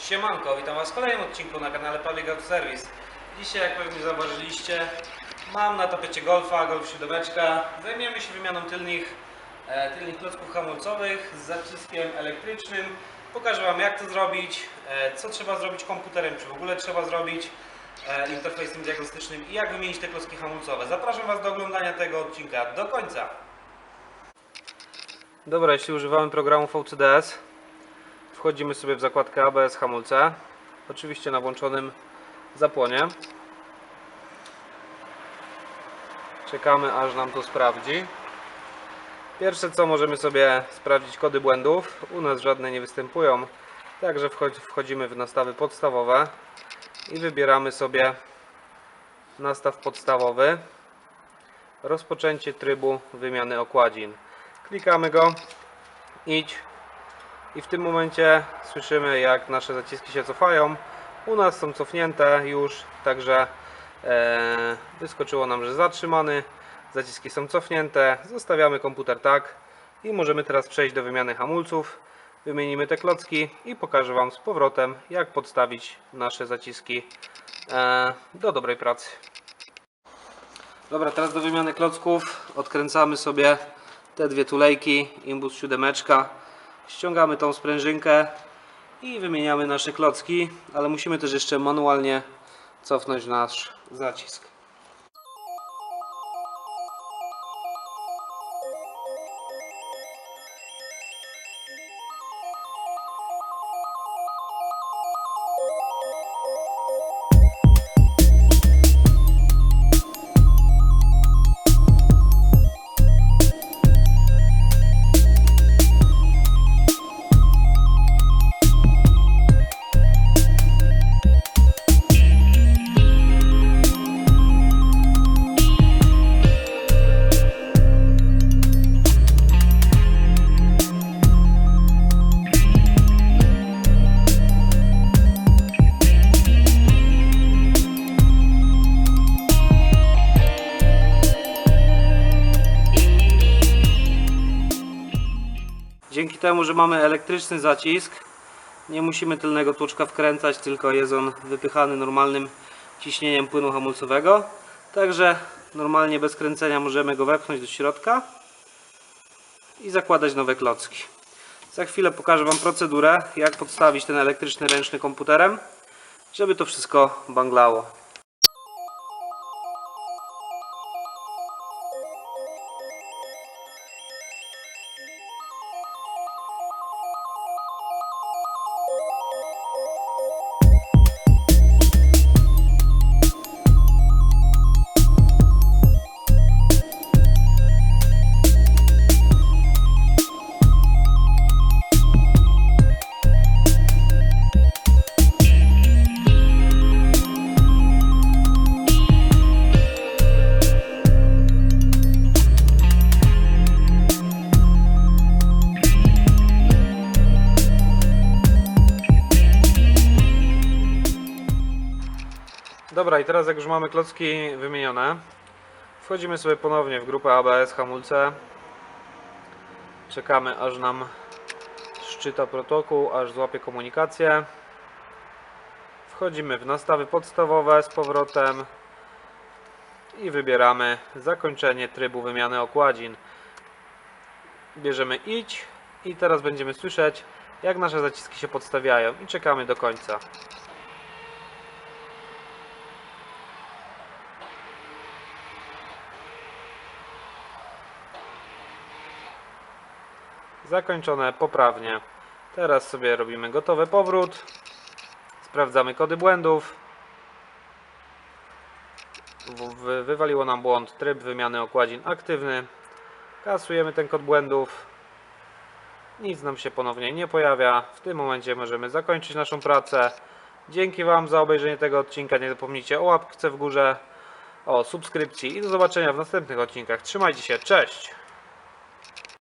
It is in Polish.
Siemanko, witam Was w kolejnym odcinku na kanale Public Auto Service. Dzisiaj, jak pewnie zauważyliście, mam na tapecie Golfa, Golf 7. Zajmiemy się wymianą tylnych, e, tylnych klocków hamulcowych z zaciskiem elektrycznym. Pokażę Wam jak to zrobić, e, co trzeba zrobić komputerem, czy w ogóle trzeba zrobić e, interfejsem diagnostycznym i jak wymienić te klocki hamulcowe. Zapraszam Was do oglądania tego odcinka do końca. Dobra, jeśli używamy programu VCDS, wchodzimy sobie w zakładkę ABS hamulce. Oczywiście na włączonym zapłonie. Czekamy aż nam to sprawdzi. Pierwsze co możemy sobie sprawdzić kody błędów. U nas żadne nie występują. Także wchodzi- wchodzimy w nastawy podstawowe i wybieramy sobie nastaw podstawowy. Rozpoczęcie trybu wymiany okładzin. Klikamy go. Idź. I w tym momencie słyszymy jak nasze zaciski się cofają. U nas są cofnięte już, także e, wyskoczyło nam, że zatrzymany. Zaciski są cofnięte. Zostawiamy komputer tak i możemy teraz przejść do wymiany hamulców. Wymienimy te klocki i pokażę Wam z powrotem jak podstawić nasze zaciski e, do dobrej pracy. Dobra, teraz do wymiany klocków odkręcamy sobie te dwie tulejki, imbus 7. Ściągamy tą sprężynkę i wymieniamy nasze klocki, ale musimy też jeszcze manualnie cofnąć nasz zacisk. Dzięki temu, że mamy elektryczny zacisk, nie musimy tylnego tłuczka wkręcać, tylko jest on wypychany normalnym ciśnieniem płynu hamulcowego. Także normalnie bez kręcenia możemy go wepchnąć do środka i zakładać nowe klocki. Za chwilę pokażę Wam procedurę, jak podstawić ten elektryczny ręczny komputerem, żeby to wszystko banglało. Dobra, i teraz jak już mamy klocki wymienione, wchodzimy sobie ponownie w grupę ABS hamulce. Czekamy aż nam szczyta protokół, aż złapie komunikację. Wchodzimy w nastawy podstawowe z powrotem i wybieramy zakończenie trybu wymiany okładzin. Bierzemy idź i teraz będziemy słyszeć jak nasze zaciski się podstawiają i czekamy do końca. Zakończone poprawnie. Teraz sobie robimy gotowy powrót. Sprawdzamy kody błędów. Wywaliło nam błąd tryb wymiany okładzin aktywny. Kasujemy ten kod błędów. Nic nam się ponownie nie pojawia. W tym momencie możemy zakończyć naszą pracę. Dzięki Wam za obejrzenie tego odcinka. Nie zapomnijcie o łapce w górze, o subskrypcji i do zobaczenia w następnych odcinkach. Trzymajcie się, cześć!